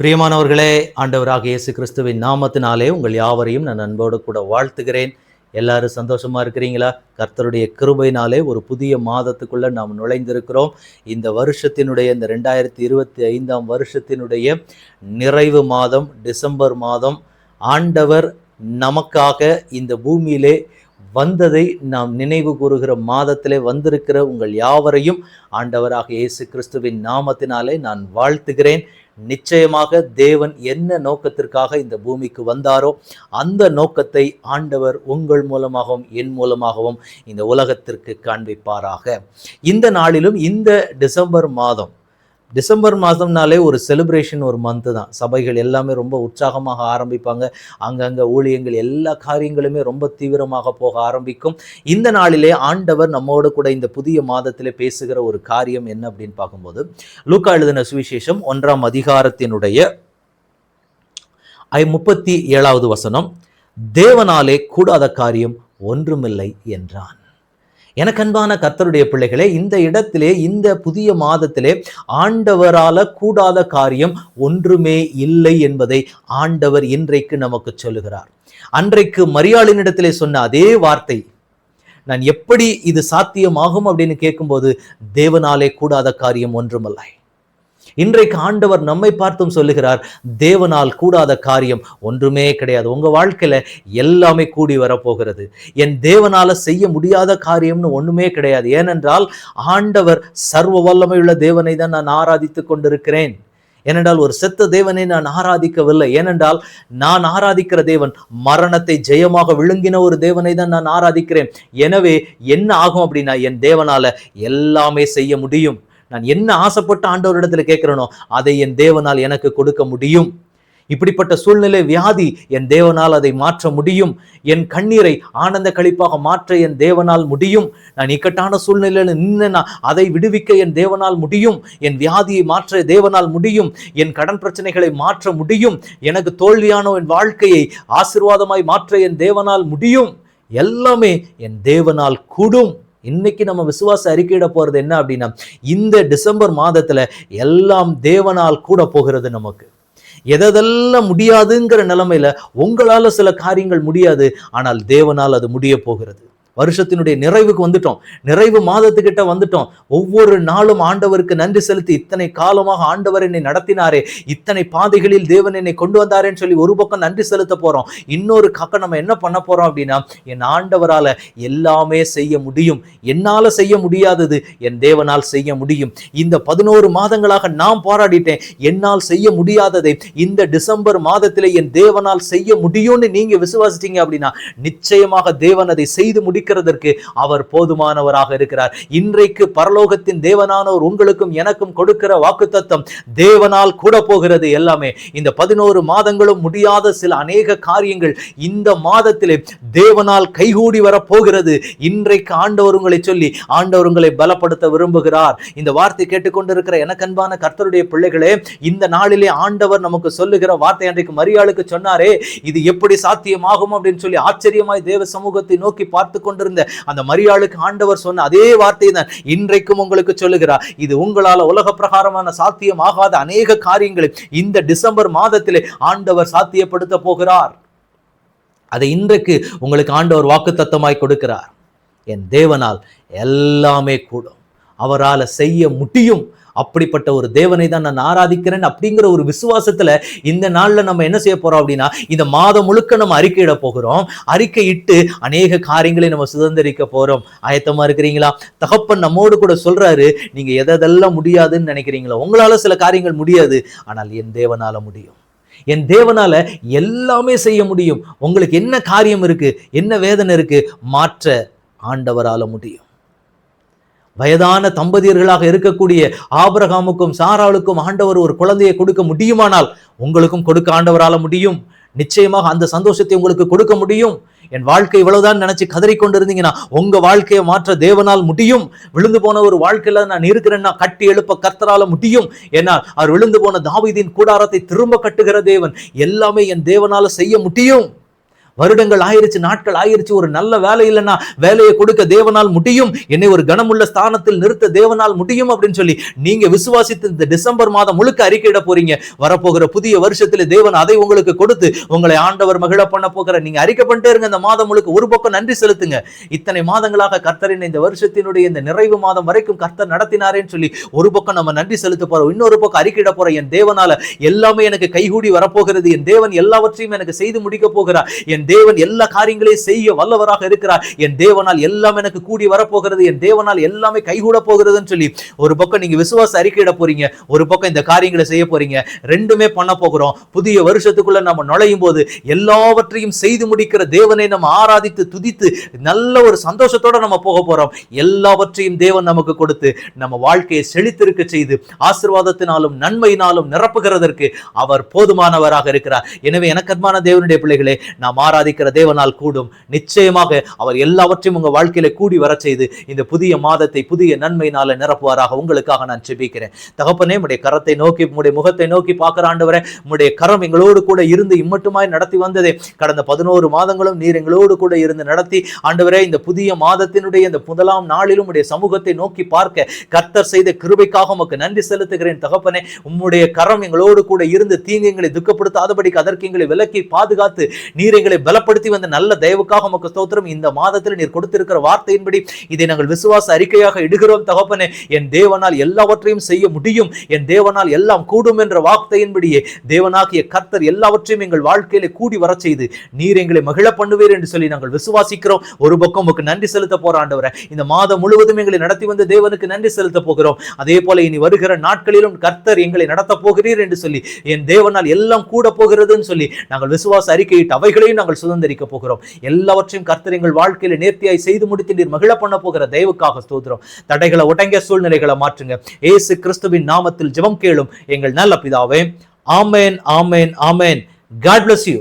பிரியமானவர்களே ஆண்டவராக இயேசு கிறிஸ்துவின் நாமத்தினாலே உங்கள் யாவரையும் நான் அன்போடு கூட வாழ்த்துகிறேன். எல்லாரும் சந்தோஷமாக இருக்கிறீங்களா? கர்த்தருடைய கிருபையினாலே ஒரு புதிய மாதத்துக்குள்ளே நாம் நுழைந்திருக்கிறோம். இந்த வருஷத்தினுடைய இந்த ரெண்டாயிரத்தி இருபத்தி ஐந்தாம் வருஷத்தினுடைய நிறைவு மாதம் டிசம்பர் மாதம் ஆண்டவர் நமக்காக இந்த பூமியிலே வந்ததை நாம் நினைவு கூறுகிற மாதத்திலே வந்திருக்கிற உங்கள் யாவரையும் ஆண்டவராக இயேசு கிறிஸ்துவின் நாமத்தினாலே நான் வாழ்த்துகிறேன். நிச்சயமாக தேவன் என்ன நோக்கத்திற்காக இந்த பூமிக்கு வந்தாரோ அந்த நோக்கத்தை ஆண்டவர் உங்கள் மூலமாகவும் என் மூலமாகவும் இந்த உலகத்திற்கு காண்பிப்பாராக. இந்த நாளிலும் இந்த டிசம்பர் மாதம் டிசம்பர் மாதம்னாலே ஒரு செலிப்ரேஷன் ஒரு மந்த்து தான். சபைகள் எல்லாமே ரொம்ப உற்சாகமாக ஆரம்பிப்பாங்க. அங்கங்கே ஊழியங்கள் எல்லா காரியங்களுமே ரொம்ப தீவிரமாக போக ஆரம்பிக்கும். இந்த நாளிலே ஆண்டவர் நம்மோடு கூட இந்த புதிய மாதத்திலே பேசுகிற ஒரு காரியம் என்ன அப்படின்னு பார்க்கும்போது லூக்கா எழுதின சுவிசேஷம் ஒன்றாம் அதிகாரத்தினுடைய ஐ முப்பத்தி ஏழாவது வசனம் தேவனாலே கூடாத காரியம் ஒன்றுமில்லை என்றான். எனக்கு அன்பான கர்த்தருடைய பிள்ளைகளே இந்த இடத்திலே இந்த புதிய மாதத்திலே ஆண்டவரால கூடாத காரியம் ஒன்றுமே இல்லை என்பதை ஆண்டவர் இன்றைக்கு நமக்கு சொல்லுகிறார். அன்றைக்கு மரியாளினிடத்திலே சொன்ன அதே வார்த்தை நான் எப்படி இது சாத்தியமாகும்? அப்படின்னு கேட்கும்போது தேவனாலே கூடாத காரியம் ஒன்றுமில்லை. இன்றைக்கு ஆண்டவர் நம்மை பார்த்தும் சொல்லுகிறார் தேவனால் கூடாத காரியம் ஒன்றுமே கிடையாது. உங்க வாழ்க்கையில எல்லாமே கூடி வரப்போகிறது. என் தேவனால செய்ய முடியாத காரியம்னு ஒன்றுமே கிடையாது. ஏனென்றால் ஆண்டவர் சர்வ வல்லமையுள்ள தேவனை தான் நான் ஆராதித்துக் கொண்டிருக்கிறேன். ஏனென்றால் ஒரு செத்த தேவனை நான் ஆராதிக்கவில்லை. ஏனென்றால் நான் ஆராதிக்கிற தேவன் மரணத்தை ஜெயமாக விழுங்கின ஒரு தேவனை தான் நான் ஆராதிக்கிறேன். எனவே என்ன ஆகும் அப்படின்னா என் தேவனால எல்லாமே செய்ய முடியும். நான் என்ன ஆசைப்பட்டு ஆண்டவரிடத்துல கேட்கிறேனோ அதை என் தேவனால் எனக்கு கொடுக்க முடியும். இப்படிப்பட்ட சூழ்நிலை வியாதி என் தேவனால் அதை மாற்ற முடியும். என் கண்ணீரை ஆனந்த கழிப்பாக மாற்ற என் தேவனால் முடியும். நான் இக்கட்டான சூழ்நிலையில் நின்று அதை விடுவிக்க என் தேவனால் முடியும். என் வியாதியை மாற்ற தேவனால் முடியும். என் கடன் பிரச்சனைகளை மாற்ற முடியும். எனக்கு தோல்வியான என் வாழ்க்கையை ஆசிர்வாதமாய் மாற்ற என் தேவனால் முடியும். எல்லாமே என் தேவனால் கூடும். இன்னைக்கு நம்ம விசுவாச அறிக்கையிட போறது என்ன அப்படின்னா இந்த டிசம்பர் மாதத்துல எல்லாம் தேவனால் கூட போகிறது நமக்கு. எதெல்லாம் முடியாதுங்கிற நிலைமையில உங்களால சில காரியங்கள் முடியாது ஆனால் தேவனால் அது முடிய போகிறது. வருஷத்தினுடைய நிறைவுக்கு வந்துட்டோம். நிறைவு மாதத்துக்கிட்ட வந்துட்டோம். ஒவ்வொரு நாளும் ஆண்டவருக்கு நன்றி செலுத்தி இத்தனை காலமாக ஆண்டவர் என்னை நடத்தினாரே. இத்தனை பாதைகளில் தேவன் என்னை கொண்டு வந்தாரேன்னு சொல்லி ஒரு பக்கம் நன்றி செலுத்த போறோம். இன்னொரு கக்க நம்ம என்ன பண்ண போறோம் அப்படின்னா என் ஆண்டவரால எல்லாமே செய்ய முடியும். என்னால செய்ய முடியாதது என் தேவனால் செய்ய முடியும். இந்த பதினோரு மாதங்களாக நான் போராடிட்டேன். என்னால் செய்ய முடியாததை இந்த டிசம்பர் மாதத்திலே என் தேவனால் செய்ய முடியும்னு நீங்க விசுவாசிட்டீங்க அப்படின்னா நிச்சயமாக தேவன் அதை செய்து முடி முடிக்கிறதற்கு அவர் போதுமானவராக இருக்கிறார். இன்றைக்கு பரலோகத்தின் தேவனானவர் உங்களுக்கும் எனக்கும் கொடுக்கிற வாக்குத்தத்தம் தேவனால் கூட போகிறது எல்லாமே. இந்த பதினோரு மாதங்களும் முடியாத சில அநேக காரியங்கள் இந்த மாதத்திலே தேவனால் கைகூடி வரப்போகிறது. இன்றைக்கு ஆண்டவர் உங்களை சொல்லி ஆண்டவர் உங்களை பலப்படுத்த விரும்புகிறார். இந்த வார்த்தை கேட்டுக்கொண்டிருக்கிற எனக்கன்பான கர்த்தருடைய பிள்ளைகளே இந்த நாளிலே ஆண்டவர் நமக்கு சொல்லுகிற வார்த்தை அன்றைக்கு மரியாளுக்கு சொன்னாரே இது எப்படி சாத்தியமாகும் அப்படின்னு சொல்லி ஆச்சரியமாய் தேவ சமூகத்தை நோக்கி பார்த்து கொண்டிருந்த அந்த மரியாளுக்கு ஆண்டவர் சொன்ன அதே வார்த்தை தான் இன்றைக்கும் உங்களுக்கு சொல்லுகிறார். இது உங்களால் உலக பிரகாரமான சாத்தியம் ஆகாத அநேக காரியங்களை இந்த டிசம்பர் மாதத்திலே ஆண்டவர் சாத்தியப்படுத்த போகிறார். அதை இன்றைக்கு உங்களுக்கு ஆண்டவர் வாக்கு தத்தமாய் கொடுக்கிறார். என் தேவனால் எல்லாமே கூடும். அவரால் செய்ய முடியும். அப்படிப்பட்ட ஒரு தேவனை தான் நான் ஆராதிக்கிறேன் அப்படிங்கிற ஒரு விசுவாசத்துல இந்த நாள்ல நம்ம என்ன செய்ய போறோம் அப்படின்னா இந்த மாதம் முழுக்க நம்ம அறிக்கையிட போகிறோம். அறிக்கை இட்டு அநேக காரியங்களை நம்ம சுதந்திரிக்க போறோம். ஆயத்தமா இருக்கிறீங்களா? தகப்பன் நம்மோடு கூட சொல்றாரு நீங்க எதெல்லாம் முடியாதுன்னு நினைக்கிறீங்களோ உங்களால சில காரியங்கள் முடியாது ஆனால் என் தேவனால முடியும். என் தேவனால எல்லாமே செய்ய முடியும். உங்களுக்கு என்ன காரியம் இருக்கு? என்ன வேதனை இருக்கு? மாற்ற ஆண்டவரால முடியும். வயதான தம்பதியர்களாக இருக்கக்கூடிய ஆபரகாமுக்கும் சாராளுக்கும் ஆண்டவர் ஒரு குழந்தையை கொடுக்க முடியுமானால் உங்களுக்கும் கொடுக்க ஆண்டவரால முடியும். நிச்சயமாக அந்த சந்தோஷத்தை உங்களுக்கு கொடுக்க முடியும். என் வாழ்க்கை இவ்வளவுதான் நினைச்சு கதறிக்கொண்டு இருந்தீங்கன்னா உங்க வாழ்க்கையை மாற்ற தேவனால் முடியும். விழுந்து போன ஒரு வாழ்க்கையில நான் இருக்கிறேன்னா கட்டி எழுப்ப கர்த்தரால முடியும். ஏன்னா அவர் விழுந்து போன தாவிதின் கூடாரத்தை திரும்ப கட்டுகிற தேவன். எல்லாமே என் தேவனால செய்ய முடியும். வருடங்கள் ஆயிருச்சு நாட்கள் ஆயிருச்சு ஒரு நல்ல வேலை இல்லைன்னா வேலையை கொடுக்க தேவனால் முடியும். என்னை ஒரு கனமுள்ள ஸ்தானத்தில் நிறுத்த தேவனால் முடியும் அப்படின்னு சொல்லி நீங்க விசுவாசித்து இந்த டிசம்பர் மாதம் முழுக்க அறிக்கையிட போறீங்க. வரப்போகிற புதிய வருஷத்துல தேவன் அதை உங்களுக்கு கொடுத்து உங்களை ஆண்டவர் மகிழ பண்ண போகிற. நீங்க அறிக்கை பண்ணிட்டே இருங்க இந்த மாதம் முழுக்க ஒரு பக்கம் நன்றி செலுத்துங்க. இத்தனை மாதங்களாக கர்த்தரின் இந்த வருஷத்தினுடைய இந்த நிறைவு மாதம் வரைக்கும் கர்த்தர் நடத்தினாரேன்னு சொல்லி ஒரு பக்கம் நம்ம நன்றி செலுத்த போறோம் இன்னொரு பக்கம் அறிக்கையிட போறோம். என் தேவனால எல்லாமே எனக்கு கைகூடி வரப்போகிறது. என் தேவன் எல்லாவற்றையும் எனக்கு செய்து முடிக்க போகிறார். என் தேவன் எல்லா காரியங்களையும் செய்ய வல்லவராக இருக்கிறார். என் தேவனால் எல்லாம் எனக்கு கூடி வரப்போகிறது. என் தேவனால் எல்லாமே கைகூட போகிறதுன்னு சொல்லி ஒரு பக்கம் நீங்க விசுவாச அறிக்கையிட போறீங்க. ஒரு பக்கம் இந்த காரியங்களை செய்ய போறீங்க. ரெண்டுமே பண்ண போகிறோம். புதிய வருஷத்துக்குள்ள நம்ம நுழையும் போது எல்லாவற்றையும் செய்து முடிக்கிற தேவனை நம்ம ஆராதித்து துதித்து நல்ல ஒரு சந்தோஷத்தோட நம்ம போக போறோம். எல்லாவற்றையும் தேவன் நமக்கு கொடுத்து நம்ம வாழ்க்கையை செழித்திருக்க செய்து ஆசீர்வாதத்தினாலும் நன்மையினாலும் நிரப்புகிறதற்கு அவர் போதுமானவராக இருக்கிறார். எனவே எனக்கர்மான தேவனுடைய பிள்ளைகளே நாம் ஆராதிக்கிற தேவனால் கூடும். நிச்சயமாக அவர் எல்லாவற்றையும் உங்க வாழ்க்கையில கூடி வர செய்து இந்த புதிய மாதத்தை புதிய நன்மையினால நிரப்புவாராக. உங்களுக்காக நான் செபிக்கிறேன் தகப்பனே உடைய கரத்தை நோக்கி உடைய முகத்தை நோக்கி பார்க்கிற ஆண்டவரே உடைய கரம் எங்களோடு கூட இருந்து இம்மட்டுமாய் நடத்தி வந்ததே. கடந்த பதினோரு மாதங்களும் நீர் எங்களோடு கூட இருந்து நடத்தி ஆண்டவரே இந்த புதிய மாதத்தினுடைய இந்த முதலாம் நாளிலும் உடைய சமூகத்தை நோக்கி பார்க்க கர்த்தர் செய்த கிருபைக்காக உமக்கு நன்றி செலுத்துகிறேன். தகப்பனே உம்முடைய கரம் எங்களோடு கூட இருந்து தீங்கு எங்களை துக்கப்படுத்தாதபடிக்கு அதற்கு எங்களை விலக்கி பாதுகாத்து நீர் எங்களை பலப்படுத்தி வந்த நல்ல தயவுக்காக உமக்கு ஸ்தோத்திரம். இந்த மாதத்தில் நீர் கொடுத்திருக்கிற வார்த்தையின்படி இதை நாங்கள் விசுவாச அறிக்கையாக இடுகிறோம் தகப்பனே. என் தேவனால் எல்லாவற்றையும் செய்ய முடியும். என் தேவனால் எல்லாம் கூடும் என்ற வார்த்தையின்படியே தேவனாகிய கர்த்தர் எல்லாவற்றையும் எங்கள் வாழ்க்கையில கூடி வர செய்து நீர் எங்களை மகிழ பண்ணுவீர் என்று சொல்லி நாங்கள் விசுவாசிக்கிறோம். ஒரு பக்கம் உமக்கு நன்றி செலுத்த போற இந்த மாதம் முழுவதும் எங்களை நடத்தி வந்த தேவனுக்கு நன்றி செலுத்த போகிறோம். அதே போல இனி வருகிற நாட்களிலும் கர்த்தர் எங்களை நடத்த போகிறீர் என்று சொல்லி என் தேவனால் எல்லாம் கூட போகிறதுன்னு சொல்லி நாங்கள் விசுவாச அறிக்கையிட்டு அவைகளையும் நாங்கள் சுதந்திரிக்க போகிறோம். எல்லாவற்றையும் கர்த்தர் எங்கள் வாழ்க்கையில் நேர்த்தியாய் செய்து முடித்து நீர் மகிழ பண்ண போகிற தெய்வுக்காக ஸ்தோத்திரம். தடைகளை உடங்கிய சூழ்நிலைகளை மாற்றுங்க. ஏசு கிறிஸ்துவின் நாமத்தில் ஜெபம் கேளும் எங்கள் நல்ல பிதாவே. ஆமேன் ஆமேன் ஆமேன். God bless you